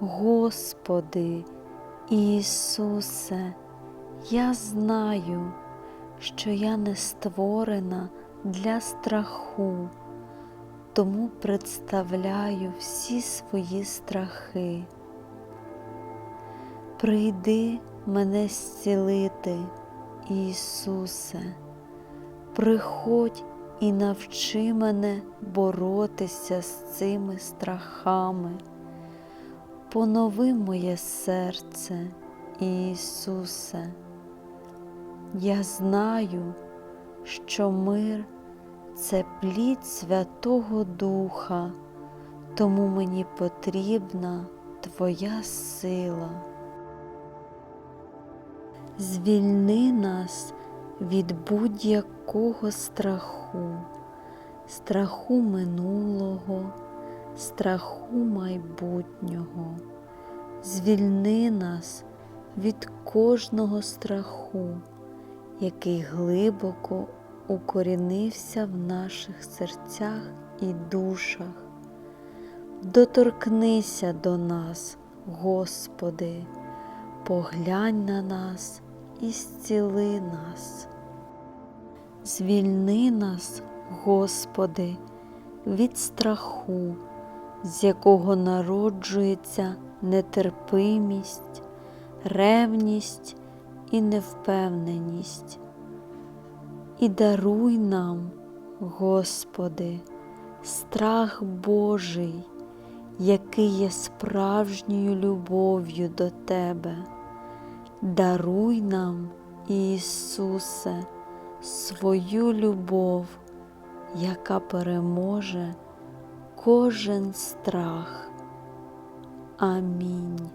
Господи, Ісусе, я знаю, що я не створена для страху, тому представляю всі свої страхи. Прийди мене зцілити, Ісусе, приходь і навчи мене боротися з цими страхами. Понови моє серце, Ісусе. Я знаю, що мир це плід Святого Духа, тому мені потрібна Твоя сила. Звільни нас від будь-якого страху, страху минулого, страху майбутнього. Звільни нас від кожного страху, який глибоко укорінився в наших серцях і душах. Доторкнися до нас, Господи, поглянь на нас і зціли нас. Звільни нас, Господи, від страху, з якого народжується нетерпимість, ревність і невпевненість. І даруй нам, Господи, страх Божий, який є справжньою любов'ю до Тебе. Даруй нам, Ісусе, свою любов, яка переможе кожен страх. Амінь.